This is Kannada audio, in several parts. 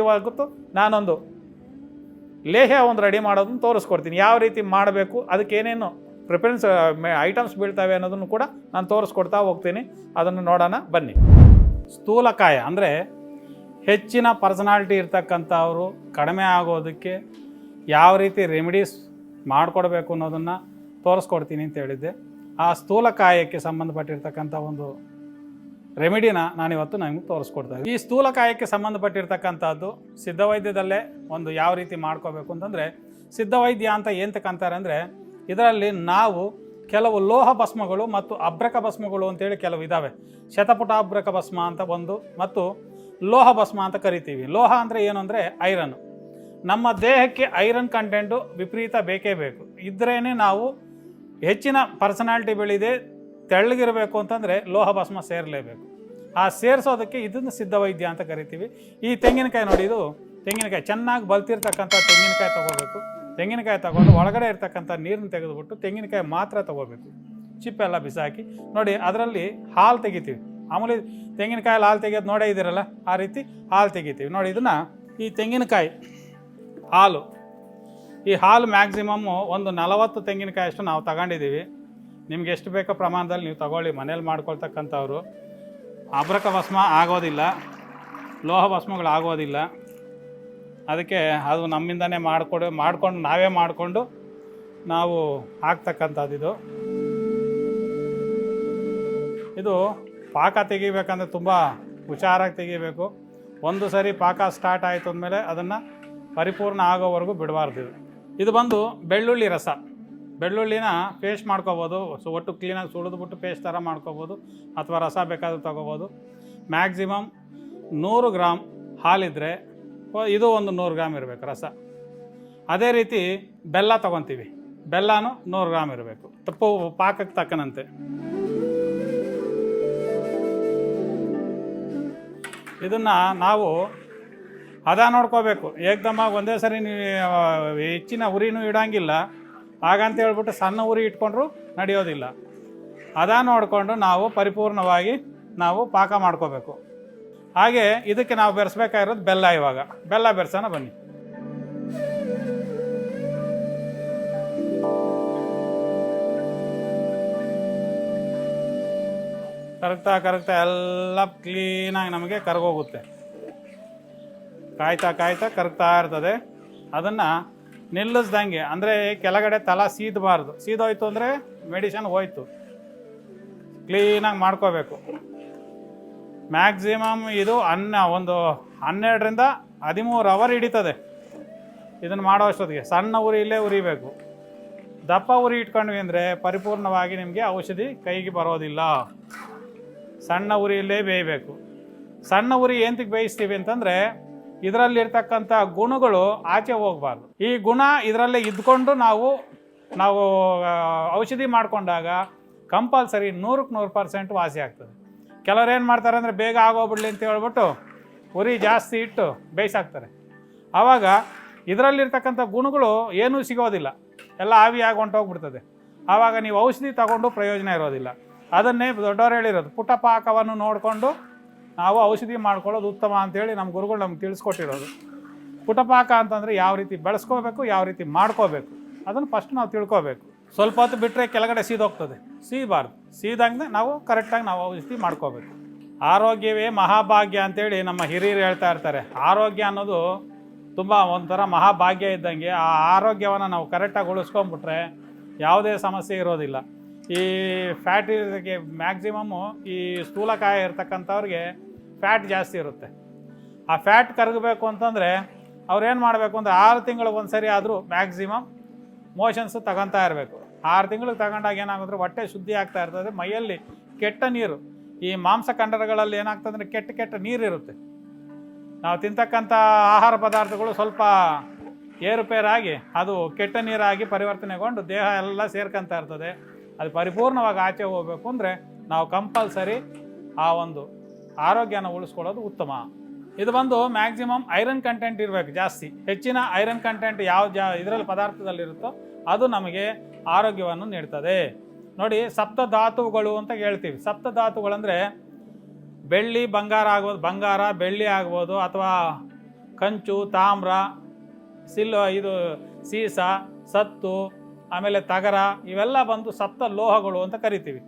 ಇವತ್ತು ನಾನೊಂದು ಲೇಹ ಒಂದು ರೆಡಿ ಮಾಡೋದನ್ನು ತೋರಿಸ್ಕೊಡ್ತೀನಿ. ಯಾವ ರೀತಿ ಮಾಡಬೇಕು, ಅದಕ್ಕೆ ಏನೇನು ಪ್ರಿಫರೆನ್ಸ್ ಐಟಮ್ಸ್ ಬೀಳ್ತವೆ ಅನ್ನೋದನ್ನು ಕೂಡ ನಾನು ತೋರಿಸ್ಕೊಡ್ತಾ ಹೋಗ್ತೀನಿ. ಅದನ್ನು ನೋಡೋಣ, ಬನ್ನಿ. ಸ್ಥೂಲಕಾಯ ಅಂದರೆ ಹೆಚ್ಚಿನ ಪರ್ಸನಾಲಿಟಿ ಇರ್ತಕ್ಕಂಥವರು ಕಡಿಮೆ ಆಗೋದಕ್ಕೆ ಯಾವ ರೀತಿ ರೆಮಿಡೀಸ್ ಮಾಡಿಕೊಡ್ಬೇಕು ಅನ್ನೋದನ್ನು ತೋರಿಸ್ಕೊಡ್ತೀನಿ ಅಂತ ಹೇಳಿದ್ದೆ. ಆ ಸ್ಥೂಲಕಾಯಕ್ಕೆ ಸಂಬಂಧಪಟ್ಟಿರ್ತಕ್ಕಂಥ ಒಂದು ರೆಮಿಡಿನ ನಾನಿವತ್ತು ನಿಮಗೆ ತೋರಿಸ್ಕೊಡ್ತಾ ಈ ಸ್ಥೂಲಕಾಯಕ್ಕೆ ಸಂಬಂಧಪಟ್ಟಿರ್ತಕ್ಕಂಥದ್ದು ಸಿದ್ಧವೈದ್ಯದಲ್ಲೇ ಒಂದು ಯಾವ ರೀತಿ ಮಾಡ್ಕೋಬೇಕು ಅಂತಂದರೆ, ಸಿದ್ಧವೈದ್ಯ ಅಂತ ಏನು ತಕ್ಕಂತಾರೆ ಅಂದರೆ, ಇದರಲ್ಲಿ ನಾವು ಕೆಲವು ಲೋಹ ಭಸ್ಮಗಳು ಮತ್ತು ಅಭ್ರಕ ಭಸ್ಮಗಳು ಅಂತೇಳಿ ಕೆಲವು ಇದ್ದಾವೆ ಶತಪುಟ ಅಭ್ರಕ ಭಸ್ಮ ಅಂತ ಒಂದು ಮತ್ತು ಲೋಹ ಭಸ್ಮ ಅಂತ ಕರಿತೀವಿ. ಲೋಹ ಅಂದರೆ ಏನು ಅಂದರೆ ಐರನ್. ನಮ್ಮ ದೇಹಕ್ಕೆ ಐರನ್ ಕಂಟೆಂಟು ವಿಪರೀತ ಬೇಕೇ ಬೇಕು. ಇದ್ರೇ ನಾವು ಹೆಚ್ಚಿನ ಪರ್ಸನಾಲಿಟಿ ಬೆಳೆದಿದೆ ತೆಳ್ಳಗಿರಬೇಕು ಅಂತಂದರೆ ಲೋಹ ಭಸ್ಮ ಸೇರಲೇಬೇಕು. ಆ ಸೇರಿಸೋದಕ್ಕೆ ಇದನ್ನು ಸಿದ್ಧವೈದ್ಯ ಅಂತ ಕರಿತೀವಿ. ಈ ತೆಂಗಿನಕಾಯಿ ನೋಡಿ ಇದು, ತೆಂಗಿನಕಾಯಿ ಚೆನ್ನಾಗಿ ಬಲ್ತಿರ್ತಕ್ಕಂಥ ತೆಂಗಿನಕಾಯಿ ತೊಗೋಬೇಕು. ತೆಂಗಿನಕಾಯಿ ತಗೊಂಡು ಒಳಗಡೆ ಇರ್ತಕ್ಕಂಥ ನೀರನ್ನು ತೆಗೆದುಬಿಟ್ಟು ತೆಂಗಿನಕಾಯಿ ಮಾತ್ರ ತೊಗೋಬೇಕು. ಚಿಪ್ಪೆಲ್ಲ ಬಿಸಾಕಿ. ನೋಡಿ, ಅದರಲ್ಲಿ ಹಾಲು ತೆಗಿತೀವಿ. ಆಮೇಲೆ ತೆಂಗಿನಕಾಯಲ್ಲಿ ಹಾಲು ತೆಗೆಯೋದು ನೋಡೇ ಇದ್ದೀರಲ್ಲ, ಆ ರೀತಿ ಹಾಲು ತೆಗಿತೀವಿ. ನೋಡಿ, ಇದನ್ನು ಈ ತೆಂಗಿನಕಾಯಿ ಹಾಲು. ಈ ಹಾಲು ಮ್ಯಾಕ್ಸಿಮಮ್ಮು ಒಂದು ನಲವತ್ತು ತೆಂಗಿನಕಾಯಿ ಅಷ್ಟು ನಾವು ತಗೊಂಡಿದ್ದೀವಿ. ನಿಮ್ಗೆ ಎಷ್ಟು ಬೇಕೋ ಪ್ರಮಾಣದಲ್ಲಿ ನೀವು ತಗೊಳ್ಳಿ. ಮನೇಲಿ ಮಾಡ್ಕೊಳ್ತಕ್ಕಂಥವ್ರು. ಅಬ್ರಕ ಭಸ್ಮ ಆಗೋದಿಲ್ಲ. ಲೋಹ ಭಸ್ಮಗಳು ಆಗೋದಿಲ್ಲ. ಅದಕ್ಕೆ ಅದು ನಮ್ಮಿಂದನೇ ಮಾಡಿಕೊಡು, ಮಾಡಿಕೊಂಡು ನಾವೇ ಮಾಡಿಕೊಂಡು ನಾವು ಹಾಕ್ತಕ್ಕಂಥದ್ದಿದು ಇದು. ಪಾಕ ತೆಗಿಬೇಕಂದ್ರೆ ತುಂಬ ಹುಷಾರಾಗಿ ತೆಗಿಬೇಕು. ಒಂದು ಸರಿ ಪಾಕ ಸ್ಟಾರ್ಟ್ ಆಯಿತು ಅಂದಮೇಲೆ ಅದನ್ನು ಪರಿಪೂರ್ಣ ಆಗೋವರೆಗೂ ಬಿಡಬಾರ್ದು. ಇದು ಬಂದು ಬೆಳ್ಳುಳ್ಳಿ ರಸ. ಬೆಳ್ಳುಳ್ಳಿನ ಪೇಸ್ಟ್ ಮಾಡ್ಕೋಬೋದು. ಸೊ ಒಟ್ಟು ಕ್ಲೀನಾಗಿ ಸುಳಿದ್ಬಿಟ್ಟು ಪೇಸ್ಟ್ ಥರ ಮಾಡ್ಕೋಬೋದು. ಅಥವಾ ರಸ ಬೇಕಾದರೂ ತೊಗೋಬೋದು. ಮ್ಯಾಕ್ಸಿಮಮ್ ನೂರು ಗ್ರಾಮ್ ಹಾಲಿದ್ರೆ ಒ- ಇದು ಒಂದು ನೂರು ಗ್ರಾಮ್ ಇರಬೇಕು ರಸ. ಅದೇ ರೀತಿ ಬೆಲ್ಲ ತೊಗೊತೀವಿ. ಬೆಲ್ಲನೂ ನೂರು ಗ್ರಾಮ್ ಇರಬೇಕು. ತಪ್ಪು ಪಾಕಕ್ಕೆ ತಕ್ಕನಂತೆ. ಇದನ್ನು ನಾವು ಅದ ನೋಡ್ಕೋಬೇಕು. ಏಕ್ದಮಾಗಿ ಒಂದೇ ಸರಿ ನೀವು ಹೆಚ್ಚಿನ ಉರಿನೂ ಇಡಂಗಿಲ್ಲ. ಹಾಗಂತ ಹೇಳ್ಬಿಟ್ಟು ಸಣ್ಣ ಊರಿ ಇಟ್ಕೊಂಡ್ರು ನಡೆಯೋದಿಲ್ಲ. ಅದ ನೋಡಿಕೊಂಡು ನಾವು ಪರಿಪೂರ್ಣವಾಗಿ ನಾವು ಪಾಕ ಮಾಡ್ಕೋಬೇಕು. ಹಾಗೆ ಇದಕ್ಕೆ ನಾವು ಬೆರೆಸ್ಬೇಕಾಗಿರೋದು ಬೆಲ್ಲ ಇವಾಗ. ಬೆಲ್ಲ ಬೆರೆಸೋಣ ಬನ್ನಿ. ಕರಗ್ತಾ ಕರಗ್ತಾ ಎಲ್ಲ ಕ್ಲೀನಾಗಿ ನಮಗೆ ಕರಗೋಗುತ್ತೆ. ಕಾಯ್ತಾ ಕಾಯ್ತಾ ಕರಗ್ತಾ ಇರ್ತದೆ. ಅದನ್ನು ನಿಲ್ಲಿಸ್ದಂಗೆ, ಅಂದರೆ ಕೆಳಗಡೆ ತಲ ಸೀದಬಾರ್ದು. ಸೀದೋಯ್ತು ಅಂದರೆ ಮೆಡಿಷನ್ ಹೋಯ್ತು. ಕ್ಲೀನಾಗಿ ಮಾಡ್ಕೋಬೇಕು. ಮ್ಯಾಕ್ಸಿಮಮ್ ಇದು ಅನ್ನ, ಒಂದು ಹನ್ನೆರಡರಿಂದ ಹದಿಮೂರು ಅವರ್ ಹಿಡಿತದೆ. ಇದನ್ನು ಮಾಡೋ ಅಷ್ಟೊತ್ತಿಗೆ. ಸಣ್ಣ ಉರಿಯಲ್ಲೇ ಉರಿಬೇಕು. ದಪ್ಪ ಉರಿ ಇಟ್ಕೊಂಡ್ವಿ ಅಂದರೆ ಪರಿಪೂರ್ಣವಾಗಿ ನಿಮಗೆ ಔಷಧಿ ಕೈಗೆ ಬರೋದಿಲ್ಲ. ಸಣ್ಣ ಉರಿಯಲ್ಲೇ ಬೇಯಬೇಕು. ಸಣ್ಣ ಉರಿ ಎಂತಕ್ಕೆ ಬೇಯಿಸ್ತೀವಿ ಅಂತಂದರೆ ಇದರಲ್ಲಿರ್ತಕ್ಕಂಥ ಗುಣಗಳು ಆಚೆ ಹೋಗಬಾರ್ದು. ಈ ಗುಣ ಇದರಲ್ಲೇ ಇದ್ಕೊಂಡು ನಾವು ನಾವು ಔಷಧಿ ಮಾಡಿಕೊಂಡಾಗ ಕಂಪಲ್ಸರಿ ನೂರಕ್ಕೆ ನೂರು ಪರ್ಸೆಂಟ್ ವಾಸಿ ಆಗ್ತದೆ. ಕೆಲವ್ರು ಏನು ಮಾಡ್ತಾರೆ ಅಂದರೆ ಬೇಗ ಆಗೋಗ್ಬಿಡ್ಲಿ ಅಂತ ಹೇಳ್ಬಿಟ್ಟು ಉರಿ ಜಾಸ್ತಿ ಇಟ್ಟು ಬೇಯಿಸಾಕ್ತಾರೆ. ಆವಾಗ ಇದರಲ್ಲಿರ್ತಕ್ಕಂಥ ಗುಣಗಳು ಏನೂ ಸಿಗೋದಿಲ್ಲ. ಎಲ್ಲ ಆವಿಯಾಗಿ ಹೊಂಟೋಗ್ಬಿಡ್ತದೆ. ಆವಾಗ ನೀವು ಔಷಧಿ ತಗೊಂಡು ಪ್ರಯೋಜನ ಇರೋದಿಲ್ಲ. ಅದನ್ನೇ ದೊಡ್ಡವರು ಹೇಳಿರೋದು. ಪುಟ ಪಾಕವನ್ನು ನೋಡಿಕೊಂಡು ನಾವು ಔಷಧಿ ಮಾಡ್ಕೊಳ್ಳೋದು ಉತ್ತಮ ಅಂತೇಳಿ ನಮ್ಮ ಗುರುಗಳು ನಮ್ಗೆ ತಿಳಿಸ್ಕೊಟ್ಟಿರೋದು. ಪುಟಪಾಕ ಅಂತಂದರೆ ಯಾವ ರೀತಿ ಬೆಳೆಸ್ಕೋಬೇಕು, ಯಾವ ರೀತಿ ಮಾಡ್ಕೋಬೇಕು, ಅದನ್ನು ಫಸ್ಟ್ ನಾವು ತಿಳ್ಕೋಬೇಕು. ಸ್ವಲ್ಪ ಹೊತ್ತು ಬಿಟ್ಟರೆ ಕೆಳಗಡೆ ಸೀದೋಗ್ತದೆ. ಸೀಬಾರ್ದು. ಸೀದಂಗೆ ನಾವು ಕರೆಕ್ಟಾಗಿ ನಾವು ಔಷಧಿ ಮಾಡ್ಕೋಬೇಕು. ಆರೋಗ್ಯವೇ ಮಹಾಭಾಗ್ಯ ಅಂತೇಳಿ ನಮ್ಮ ಹಿರಿಯರು ಹೇಳ್ತಾ ಇರ್ತಾರೆ. ಆರೋಗ್ಯ ಅನ್ನೋದು ತುಂಬ ಒಂಥರ ಮಹಾಭಾಗ್ಯ ಇದ್ದಂಗೆ ಆ ಆರೋಗ್ಯವನ್ನು ನಾವು ಕರೆಕ್ಟಾಗಿ ಉಳಿಸ್ಕೊಂಬಿಟ್ರೆ ಯಾವುದೇ ಸಮಸ್ಯೆ ಇರೋದಿಲ್ಲ. ಈ ಫ್ಯಾಟ್ ಇರೋದಕ್ಕೆ ಮ್ಯಾಕ್ಸಿಮಮ್ಮು ಈ ಸ್ಥೂಲಕಾಯ ಇರ್ತಕ್ಕಂಥವ್ರಿಗೆ ಫ್ಯಾಟ್ ಜಾಸ್ತಿ ಇರುತ್ತೆ. ಆ ಫ್ಯಾಟ್ ಕರಗಬೇಕು ಅಂತಂದರೆ ಅವ್ರೇನು ಮಾಡಬೇಕು ಅಂದರೆ ಆರು ತಿಂಗಳಿಗೆ ಒಂದು ಸರಿ ಆದರೂ ಮ್ಯಾಕ್ಸಿಮಮ್ ಮೋಷನ್ಸು ತಗೊತಾ ಇರಬೇಕು. ಆರು ತಿಂಗಳಿಗೆ ತಗೊಂಡಾಗ ಏನಾಗುತ್ತೆ? ಹೊಟ್ಟೆ ಶುದ್ಧಿ ಆಗ್ತಾ ಇರ್ತದೆ, ಮೈಯಲ್ಲಿ ಕೆಟ್ಟ ನೀರು. ಈ ಮಾಂಸ ಕಂಡರಗಳಲ್ಲಿ ಏನಾಗ್ತದೆ ಅಂದರೆ ಕೆಟ್ಟ ಕೆಟ್ಟ ನೀರು ಇರುತ್ತೆ. ನಾವು ತಿಂತಕ್ಕಂಥ ಆಹಾರ ಪದಾರ್ಥಗಳು ಸ್ವಲ್ಪ ಏರುಪೇರಾಗಿ ಅದು ಕೆಟ್ಟ ನೀರಾಗಿ ಪರಿವರ್ತನೆಗೊಂಡು ದೇಹ ಎಲ್ಲ ಸೇರ್ಕೊಂತ ಇರ್ತದೆ. ಅದು ಪರಿಪೂರ್ಣವಾಗಿ ಆಚೆ ಹೋಗಬೇಕು ಅಂದರೆ ನಾವು ಕಂಪಲ್ಸರಿ ಆ ಒಂದು ಆರೋಗ್ಯನ ಉಳಿಸ್ಕೊಳ್ಳೋದು ಉತ್ತಮ. ಇದು ಬಂದು ಮ್ಯಾಕ್ಸಿಮಮ್ ಐರನ್ ಕಂಟೆಂಟ್ ಇರಬೇಕು ಜಾಸ್ತಿ. ಹೆಚ್ಚಿನ ಐರನ್ ಕಂಟೆಂಟ್ ಯಾವ ಜಾ ಇದರಲ್ಲಿ ಪದಾರ್ಥದಲ್ಲಿರುತ್ತೋ ಅದು ನಮಗೆ ಆರೋಗ್ಯವನ್ನು ನೀಡ್ತದೆ. ನೋಡಿ, ಸಪ್ತ ಧಾತುಗಳು ಅಂತ ಹೇಳ್ತೀವಿ. ಸಪ್ತ ಧಾತುಗಳಂದರೆ ಬೆಳ್ಳಿ, ಬಂಗಾರ ಆಗ್ಬೋದು, ಬಂಗಾರ, ಬೆಳ್ಳಿ ಆಗ್ಬೋದು, ಅಥವಾ ಕಂಚು, ತಾಮ್ರ, ಸಿಲ್, ಇದು ಸೀಸ, ಸತ್ತು ಆಮೇಲೆ ತಗರ, ಇವೆಲ್ಲ ಬಂದು ಸಪ್ತ ಲೋಹಗಳು ಅಂತ ಕರಿತೀವಿ.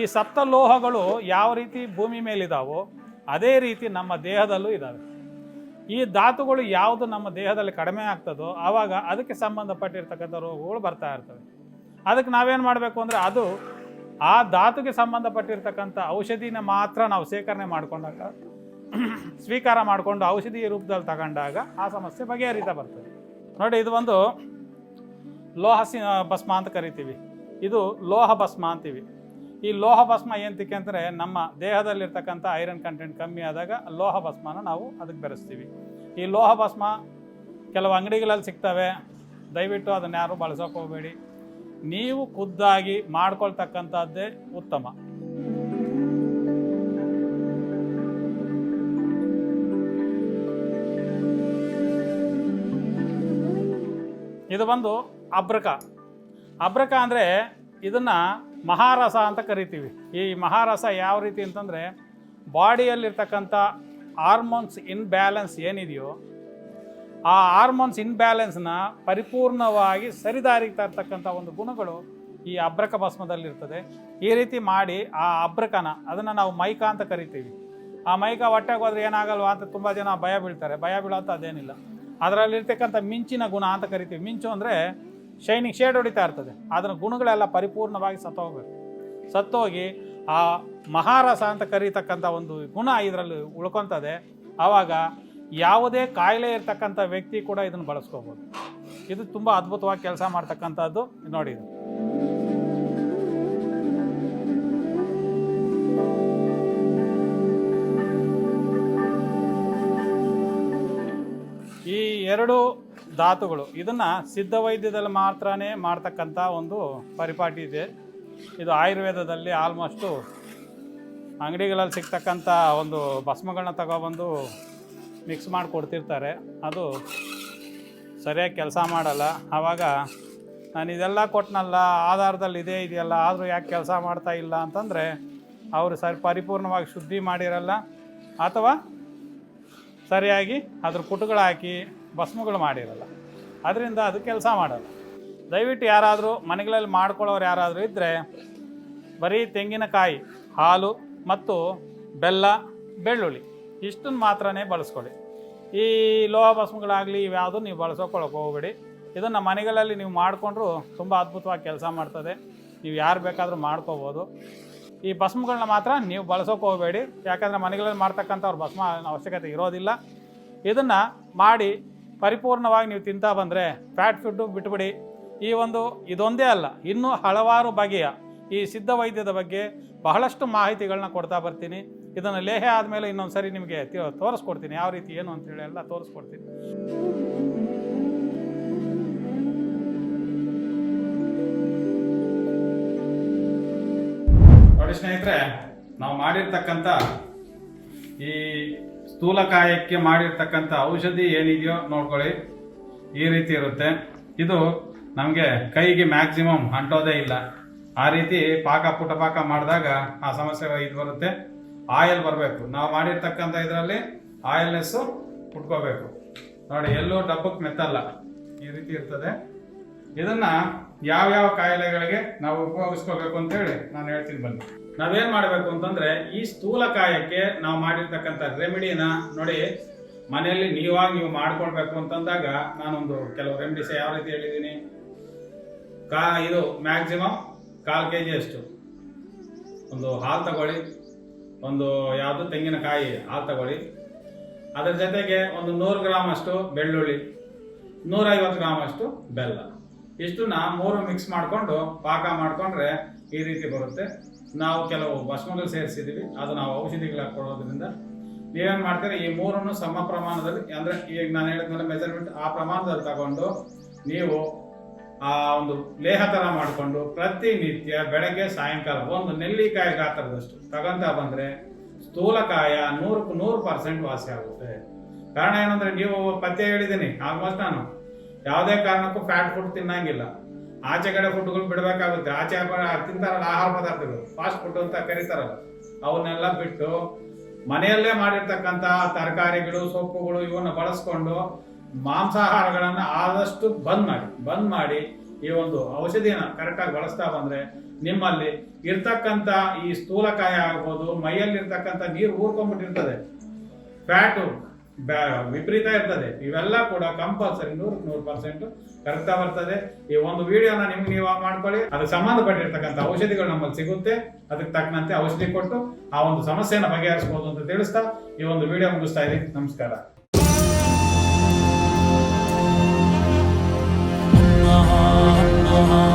ಈ ಸಪ್ತ ಲೋಹಗಳು ಯಾವ ರೀತಿ ಭೂಮಿ ಮೇಲಿದಾವೋ ಅದೇ ರೀತಿ ನಮ್ಮ ದೇಹದಲ್ಲೂ ಇದ್ದಾವೆ ಈ ಧಾತುಗಳು ಯಾವುದು ನಮ್ಮ ದೇಹದಲ್ಲಿ ಕಡಿಮೆ ಆಗ್ತದೋ ಆವಾಗ ಅದಕ್ಕೆ ಸಂಬಂಧಪಟ್ಟಿರ್ತಕ್ಕಂಥ ರೋಗಗಳು ಬರ್ತಾ ಇರ್ತವೆ. ಅದಕ್ಕೆ ನಾವೇನು ಮಾಡಬೇಕು ಅಂದರೆ ಅದು ಆ ಧಾತುಗೆ ಸಂಬಂಧಪಟ್ಟಿರ್ತಕ್ಕಂಥ ಔಷಧಿನ ಮಾತ್ರ ನಾವು ಶೇಖರಣೆ ಮಾಡಿಕೊಂಡಾಗ, ಸ್ವೀಕಾರ ಮಾಡಿಕೊಂಡು ಔಷಧಿ ರೂಪದಲ್ಲಿ ತಗೊಂಡಾಗ ಆ ಸಮಸ್ಯೆ ಬಗೆಹರಿತಾ ಬರ್ತದೆ. ನೋಡಿ, ಇದು ಒಂದು ಲೋಹ ಭಸ್ಮ ಅಂತ ಕರಿತೀವಿ. ಇದು ಲೋಹ ಭಸ್ಮ ಅಂತೀವಿ. ಈ ಲೋಹ ಭಸ್ಮ ಏನಕ್ಕೆ ಅಂದರೆ ನಮ್ಮ ದೇಹದಲ್ಲಿರ್ತಕ್ಕಂಥ ಐರನ್ ಕಂಟೆಂಟ್ ಕಮ್ಮಿ ಆದಾಗ ಲೋಹ ಭಸ್ಮನ ನಾವು ಅದಕ್ಕೆ ಬೆರೆಸ್ತೀವಿ. ಈ ಲೋಹ ಭಸ್ಮ ಕೆಲವು ಅಂಗಡಿಗಳಲ್ಲಿ ಸಿಗ್ತವೆ. ದಯವಿಟ್ಟು ಅದನ್ನು ಯಾರು ಬಳಸೋಕೆ ಹೋಗಬೇಡಿ ನೀವು ಖುದ್ದಾಗಿ ಮಾಡ್ಕೊಳ್ತಕ್ಕಂಥದ್ದೇ ಉತ್ತಮ. ಇದು ಬಂದು ಅಬ್ರಕ. ಅಬ್ರಕ ಅಂದರೆ ಇದನ್ನು ಮಹಾರಸ ಅಂತ ಕರಿತೀವಿ. ಈ ಮಹಾರಸ ಯಾವ ರೀತಿ ಅಂತಂದರೆ ಬಾಡಿಯಲ್ಲಿರ್ತಕ್ಕಂಥ ಹಾರ್ಮೋನ್ಸ್ ಇನ್ಬ್ಯಾಲೆನ್ಸ್ ಏನಿದೆಯೋ ಆ ಹಾರ್ಮೋನ್ಸ್ ಇನ್ಬ್ಯಾಲೆನ್ಸ್ನ ಪರಿಪೂರ್ಣವಾಗಿ ಸರಿದಾರಿಗೆ ತರ್ತಕ್ಕಂಥ ಒಂದು ಗುಣಗಳು ಈ ಅಬ್ರಕ ಭಸ್ಮದಲ್ಲಿರ್ತದೆ. ಈ ರೀತಿ ಮಾಡಿ ಆ ಅಬ್ರಕನ, ಅದನ್ನು ನಾವು ಮೈಕ ಅಂತ ಕರಿತೀವಿ. ಆ ಮೈಕ ಹೊಟ್ಟೆಗೆ ಹೋದ್ರೆ ಏನಾಗಲ್ವಾ ಅಂತ ತುಂಬ ಜನ ಭಯ ಬೀಳ್ತಾರೆ. ಭಯ ಬೀಳೋಂಥ ಅದೇನಿಲ್ಲ ಅದರಲ್ಲಿರ್ತಕ್ಕಂಥ ಮಿಂಚಿನ ಗುಣ ಅಂತ ಕರಿತೀವಿ. ಮಿಂಚು ಅಂದರೆ ಶೈನಿಂಗ್ ಶೇಡ್ ಹೊಡಿತಾ ಇರ್ತದೆ. ಅದರ ಗುಣಗಳೆಲ್ಲ ಪರಿಪೂರ್ಣವಾಗಿ ಸತ್ತೋಗ್ಬೇಕು. ಸತ್ತೋಗಿ ಆ ಮಹಾರಸ ಅಂತ ಕರೀತಕ್ಕಂಥ ಒಂದು ಗುಣ ಇದರಲ್ಲಿ ಉಳ್ಕೊತದೆ. ಆವಾಗ ಯಾವುದೇ ಕಾಯಿಲೆ ಇರ್ತಕ್ಕಂಥ ವ್ಯಕ್ತಿ ಕೂಡ ಇದನ್ನು ಬಳಸ್ಕೋಬೋದು. ಇದು ತುಂಬ ಅದ್ಭುತವಾಗಿ ಕೆಲಸ ಮಾಡ್ತಕ್ಕಂಥದ್ದು ನೋಡಿ ಇದು. ಈ ಎರಡು ಧಾತುಗಳು. ಇದನ್ನು ಸಿದ್ಧ ವೈದ್ಯದಲ್ಲಿ ಮಾತ್ರನೇ ಮಾಡ್ತಕ್ಕಂಥ ಒಂದು ಪರಿಪಾಟಿ ಇದೆ. ಇದು ಆಯುರ್ವೇದದಲ್ಲಿ ಆಲ್ಮೋಸ್ಟು ಅಂಗಡಿಗಳಲ್ಲಿ ಸಿಗ್ತಕ್ಕಂಥ ಒಂದು ಭಸ್ಮಗಳನ್ನ ತಗೊಬಂದು ಮಿಕ್ಸ್ ಮಾಡಿ ಕೊಡ್ತಿರ್ತಾರೆ. ಅದು ಸರಿಯಾಗಿ ಕೆಲಸ ಮಾಡಲ್ಲ. ಆವಾಗ ನಾನು ಇದೆಲ್ಲ ಕೊಟ್ಟನಲ್ಲ ಆಧಾರದಲ್ಲಿ ಇದೇ ಇದೆಯಲ್ಲ, ಆದರೂ ಯಾಕೆ ಕೆಲಸ ಮಾಡ್ತಾ ಇಲ್ಲ ಅಂತಂದರೆ ಅವರು ಸರಿ ಪರಿಪೂರ್ಣವಾಗಿ ಶುದ್ಧಿ ಮಾಡಿರಲ್ಲ, ಅಥವಾ ಸರಿಯಾಗಿ ಅದ್ರ ಪುಟಗಳು ಭಸ್ಮಗಳು ಮಾಡಿರಲ್ಲ. ಅದರಿಂದ ಅದು ಕೆಲಸ ಮಾಡಲ್ಲ. ದಯವಿಟ್ಟು ಯಾರಾದರೂ ಮನೆಗಳಲ್ಲಿ ಮಾಡ್ಕೊಳ್ಳೋರು ಯಾರಾದರೂ ಇದ್ದರೆ ಬರೀ ತೆಂಗಿನಕಾಯಿ, ಹಾಲು ಮತ್ತು ಬೆಲ್ಲ, ಬೆಳ್ಳುಳ್ಳಿ ಇಷ್ಟನ್ನು ಮಾತ್ರನೇ ಬಳಸ್ಕೊಳ್ಳಿ. ಈ ಲೋಹ ಭಸ್ಮಗಳಾಗಲಿ ಇವ್ಯಾವುದು ನೀವು ಬಳಸೋಕೊಳಕ್ಕೆ ಹೋಗ್ಬೇಡಿ. ಇದನ್ನು ಮನೆಗಳಲ್ಲಿ ನೀವು ಮಾಡಿಕೊಂಡ್ರು ತುಂಬ ಅದ್ಭುತವಾಗಿ ಕೆಲಸ ಮಾಡ್ತದೆ. ನೀವು ಯಾರು ಬೇಕಾದರೂ ಮಾಡ್ಕೋಬೋದು. ಈ ಭಸ್ಮಗಳನ್ನ ಮಾತ್ರ ನೀವು ಬಳಸೋಕೆ ಹೋಗಬೇಡಿ. ಯಾಕಂದರೆ ಮನೆಗಳಲ್ಲಿ ಮಾಡ್ತಕ್ಕಂಥವ್ರು ಭಸ್ಮ ಅವಶ್ಯಕತೆ ಇರೋದಿಲ್ಲ. ಇದನ್ನು ಮಾಡಿ ಪರಿಪೂರ್ಣವಾಗಿ ನೀವು ತಿಂತಾ ಬಂದರೆ ಫ್ಯಾಟ್ ಫುಡ್ಡು ಬಿಟ್ಬಿಡಿ. ಈ ಒಂದು ಇದೊಂದೇ ಅಲ್ಲ, ಇನ್ನೂ ಹಲವಾರು ಬಗೆಯ ಈ ಸಿದ್ಧ ವೈದ್ಯದ ಬಗ್ಗೆ ಬಹಳಷ್ಟು ಮಾಹಿತಿಗಳನ್ನ ಕೊಡ್ತಾ ಬರ್ತೀನಿ. ಇದನ್ನು ಲೇಹೆ ಆದಮೇಲೆ ಇನ್ನೊಂದು ಸರಿ ನಿಮಗೆ ತೋರಿಸ್ಕೊಡ್ತೀನಿ. ಯಾವ ರೀತಿ, ಏನು ಅಂತೇಳಿ ಎಲ್ಲ ತೋರಿಸ್ಕೊಡ್ತೀನಿ. ನೋಡಿ ಸ್ನೇಹಿತರೆ, ನಾವು ಮಾಡಿರ್ತಕ್ಕಂಥ ಈ ಸ್ಥೂಲಕಾಯಕ್ಕೆ ಮಾಡಿರ್ತಕ್ಕಂಥ ಔಷಧಿ ಏನಿದೆಯೋ ನೋಡ್ಕೊಳ್ಳಿ. ಈ ರೀತಿ ಇರುತ್ತೆ. ಇದು ನಮಗೆ ಕೈಗೆ ಮ್ಯಾಕ್ಸಿಮಮ್ ಅಂಟೋದೇ ಇಲ್ಲ. ಆ ರೀತಿ ಪಾಕ ಪುಟ ಪಾಕ ಮಾಡಿದಾಗ ಆ ಸಮಸ್ಯೆ ಇದು ಬರುತ್ತೆ. ಆಯಿಲ್ ಬರಬೇಕು. ನಾವು ಮಾಡಿರ್ತಕ್ಕಂಥ ಇದರಲ್ಲಿ ಆಯಿಲ್ನೆಸ್ಸು ಉಟ್ಕೋಬೇಕು. ನೋಡಿ, ಎಲ್ಲೂ ಡಬ್ಬಕ್ಕೆ ಮೆತ್ತಲ್ಲ. ಈ ರೀತಿ ಇರ್ತದೆ. ಇದನ್ನು ಯಾವ್ಯಾವ ಕಾಯಿಲೆಗಳಿಗೆ ನಾವು ಉಪಯೋಗಿಸ್ಕೋಬೇಕು ಅಂತೇಳಿ ನಾನು ಹೇಳ್ತೀನಿ ಬನ್ನಿ. ನಾವೇನ್ ಮಾಡಬೇಕು ಅಂತಂದ್ರೆ ಈ ಸ್ಥೂಲಕಾಯಕ್ಕೆ ನಾವು ಮಾಡಿರ್ತಕ್ಕಂಥ ರೆಮಿಡಿನ ನೋಡಿ ಮನೆಯಲ್ಲಿ ನೀವಾಗಿ ನೀವು ಮಾಡ್ಕೊಳ್ಬೇಕು ಅಂತಂದಾಗ ನಾನೊಂದು ಕೆಲವು ರೆಮಿಡೀಸ್ ಯಾವ ರೀತಿ ಹೇಳಿದ್ದೀನಿ? ಕಾ, ಇದು ಮ್ಯಾಕ್ಸಿಮಮ್ ಕಾಲು ಕೆ ಜಿಯಷ್ಟು ಒಂದು ಹಾಲು ತಗೊಳ್ಳಿ. ಒಂದು ಯಾವುದು ತೆಂಗಿನಕಾಯಿ ಹಾಲು ತಗೊಳ್ಳಿ. ಅದರ ಜೊತೆಗೆ ಒಂದು ನೂರು ಗ್ರಾಮ್ ಅಷ್ಟು ಬೆಳ್ಳುಳ್ಳಿ ನೂರೈವತ್ತು ಗ್ರಾಮ್ ಅಷ್ಟು ಬೆಲ್ಲ. ಇಷ್ಟನ್ನ ಮೂರು ಮಿಕ್ಸ್ ಮಾಡಿಕೊಂಡು ಪಾಕ ಮಾಡಿಕೊಂಡ್ರೆ ಈ ರೀತಿ ಬರುತ್ತೆ. ನಾವು ಕೆಲವು ಭಸ್ಮಗಳು ಸೇರಿಸಿದ್ದೀವಿ. ಅದು ನಾವು ಔಷಧಿಗಳು ಕೊಡೋದ್ರಿಂದ ನೀವೇನು ಮಾಡ್ತೀರಿ, ಈ ಮೂರನ್ನು ಸಮ ಪ್ರಮಾಣದಲ್ಲಿ, ಅಂದರೆ ಈಗ ನಾನು ಹೇಳಿದ್ಮೇಲೆ ಮೆಜರ್ಮೆಂಟ್ ಆ ಪ್ರಮಾಣದಲ್ಲಿ ತಗೊಂಡು ನೀವು ಆ ಒಂದು ಲೇಹ ಥರ ಮಾಡಿಕೊಂಡು ಪ್ರತಿನಿತ್ಯ ಬೆಳಗ್ಗೆ, ಸಾಯಂಕಾಲ ಒಂದು ನೆಲ್ಲಿಕಾಯಿ ಗಾತ್ರದಷ್ಟು ತಗೊಂತ ಬಂದರೆ ಸ್ಥೂಲಕಾಯ ನೂರಕ್ಕೆ ನೂರು ಪರ್ಸೆಂಟ್ ವಾಸಿ ಆಗುತ್ತೆ. ಕಾರಣ ಏನಂದ್ರೆ ನೀವು ಪಥ್ಯ ಹೇಳಿದ್ದೀನಿ ಆಲ್ಮೋಸ್ಟ್ ನಾನು. ಯಾವುದೇ ಕಾರಣಕ್ಕೂ ಫ್ಯಾಟ್ ಫುಡ್ ತಿನ್ನಂಗಿಲ್ಲ. ಆಚೆ ಕಡೆ ಫುಡ್ಗಳು ಬಿಡಬೇಕಾಗುತ್ತೆ. ಆಚೆ ತಿಂತಾರಲ್ಲ ಆಹಾರ ಪದಾರ್ಥಗಳು. ಫಾಸ್ಟ್ ಫುಡ್ ಅಂತ ಕರೀತಾರಲ್ಲ. ಅವನ್ನೆಲ್ಲ ಬಿಟ್ಟು ಮನೆಯಲ್ಲೇ ಮಾಡಿರ್ತಕ್ಕಂಥ ತರಕಾರಿಗಳು, ಸೊಪ್ಪುಗಳು ಇವನ್ನ ಬಳಸ್ಕೊಂಡು ಮಾಂಸಾಹಾರಗಳನ್ನ ಆದಷ್ಟು ಬಂದ್ ಮಾಡಿ. ಬಂದ್ ಮಾಡಿ ಈ ಒಂದು ಔಷಧಿನ ಕರೆಕ್ಟಾಗಿ ಬಳಸ್ತಾ ಬಂದ್ರೆ ನಿಮ್ಮಲ್ಲಿ ಇರ್ತಕ್ಕಂಥ ಈ ಸ್ಥೂಲಕಾಯ ಆಗ್ಬೋದು ಮೈಯಲ್ಲಿ ಇರ್ತಕ್ಕಂಥ ನೀರು ಊರ್ಕೊಂಡ್ಬಿಟ್ಟಿರ್ತದೆ. ಫ್ಯಾಟು ವಿಪರೀತ ಇರ್ತದೆ. ಇವೆಲ್ಲ ಕೂಡ ಕಂಪಲ್ಸರಿ ನೂರು ನೂರು ಪರ್ಸೆಂಟ್ ಕರೆಕ್ಟ್ ಬರ್ತದೆ. ಈ ಒಂದು ವಿಡಿಯೋನ ನಿಮ್ಗೆ ನೀವು ಮಾಡ್ಕೊಳ್ಳಿ. ಅದಕ್ಕೆ ಸಂಬಂಧಪಟ್ಟಿರ್ತಕ್ಕಂಥ ಔಷಧಿಗಳು ನಮ್ಮಲ್ಲಿ ಸಿಗುತ್ತೆ. ಅದಕ್ಕೆ ತಕ್ಕಂತೆ ಔಷಧಿ ಕೊಟ್ಟು ಆ ಒಂದು ಸಮಸ್ಯೆಯನ್ನು ಬಗೆಹರಿಸ್ಬೋದು ಅಂತ ತಿಳಿಸ್ತಾ ಈ ಒಂದು ವಿಡಿಯೋ ಮುಗಿಸ್ತಾ ಇದ್ದೀನಿ. ನಮಸ್ಕಾರ. ನಮಃ ನಮಃ